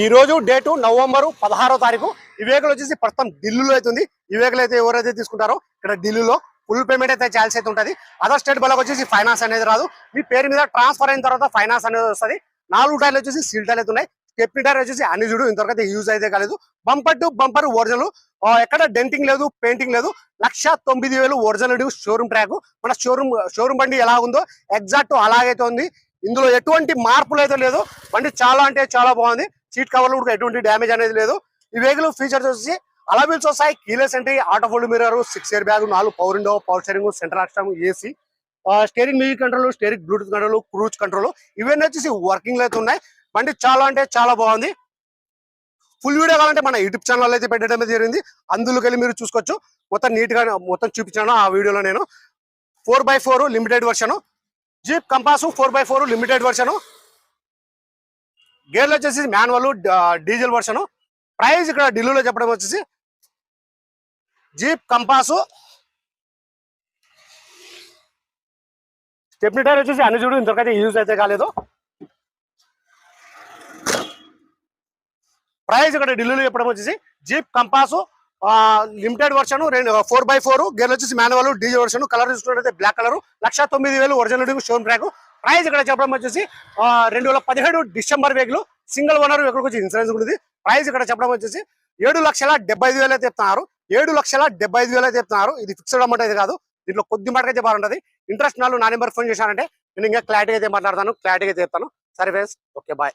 ఈ రోజు date November పదహారో తారీఖు. ఈ వెహికల్ వచ్చేసి ప్రస్తుతం ఢిల్లీలో అవుతుంది ఈ వెహికల్ అయితే ఎవరైతే తీసుకుంటారో ఇక్కడ ఢిల్లీలో ఫుల్ పేమెంట్ అయితే చేయాల్సి అయితే ఉంటుంది. అదర్ స్టేట్ వాళ్ళకి వచ్చేసి ఫైనాన్స్ అనేది రాదు. మీ పేరు మీద ట్రాన్స్ఫర్ అయిన తర్వాత ఫైనాన్స్ అనేది వస్తుంది. నాలుగు టైర్లు వచ్చేసి సీల్ టైర్లు అయితే ఉన్నాయి. స్టెప్ని టైర్ వచ్చేసి అన్ని చూడు ఇంతవరకు అయితే యూజ్ అయితే కాలేదు. బంపర్ టు బంపర్ ఒరిజినల్ ఎక్కడ డెంటింగ్ లేదు పెయింటింగ్ లేదు. లక్ష తొమ్మిది వేలు ఒరిజినల్ షోరూమ్ ట్రాక్ మన షోరూమ్ షోరూమ్ బండి ఎలా ఉందో ఎగ్జాక్ట్ అలాగైతే ఉంది. ఇందులో ఎటువంటి మార్పులు అయితే లేదు. బండి చాలా అంటే చాలా బాగుంది. సీట్ కవర్లు కూడా ఎటువంటి డ్యామేజ్ అనేది లేదు. ఈ వెహికల్ ఫీచర్స్ వచ్చి అలబిల్స్ వస్తాయి keyless entry auto fold mirror six air bag నాలుగు power window power steering center ఆక్స్టమ్ AC steering music control steering Bluetooth control cruise control ఇవన్నీ వచ్చేసి వర్కింగ్లో అయితే ఉన్నాయి. బండి చాలా అంటే చాలా బాగుంది. ఫుల్ వీడియో కావాలంటే మన యూట్యూబ్ ఛానల్ అయితే పెట్టడం జరిగింది. అందులోకి వెళ్ళి మీరు చూసుకోవచ్చు. మొత్తం నీట్గా మొత్తం చూపించాను ఆ వీడియోలో నేను. Four by four limited version Jeep Compass four by four limited version గేర్లు వచ్చేసి మాన్యువల్ డీజిల్ వర్షన్. ప్రైస్ ఇక్కడ ఢిల్లీలో చెప్పడం వచ్చేసి జీప్ కంపాసు. స్టెప్ని టైర్ వచ్చేసి అన్ని చూడు ఇంతకైతే యూజ్ అయితే కాలేదు. ప్రైస్ ఇక్కడ ఢిల్లీలో చెప్పడం వచ్చేసి జీప్ కంపాసు లిమిటెడ్ వర్షన్ రెండు ఫోర్ బై ఫోర్. గేర్లు వచ్చేసి మాన్యువల్ డీజిల్ వర్షన్ కలర్ చూసుకున్నట్లయితే బ్లాక్ కలర్. లక్ష తొమ్మిది వేలు ఒరిజినల్ షోన్ ట్రాక్. ప్రైస్ ఇక్కడ చెప్పడం వచ్చేసి రెండు వేల పదిహేడు December vehicle single owner vehicle వచ్చి ఇన్సూరెన్స్ ఉంటుంది ప్రైస్ ఇక్కడ చెప్పడం వచ్చేసి ఏడు లక్షల డెబ్బై ఐదు వేలు చెప్తున్నారు ఏడు లక్షల డెబ్బై ఐదు వేలు చెప్తున్నారు ఇది ఫిక్స్డ్ అమౌంట్ అయితే కాదు. దీంట్లో కొద్ది మాటగా అయితే బాగుంటుంది ఇంట్రెస్ట్ నాలుగు నా నెంబర్ ఫోన్ చేశానంటే నేను ఇంకా క్లారిటీగా అయితే మాట్లాడతాను. క్లారిటీగా చెప్తాను. సరే ఫ్రెండ్స్ ఓకే బాయ్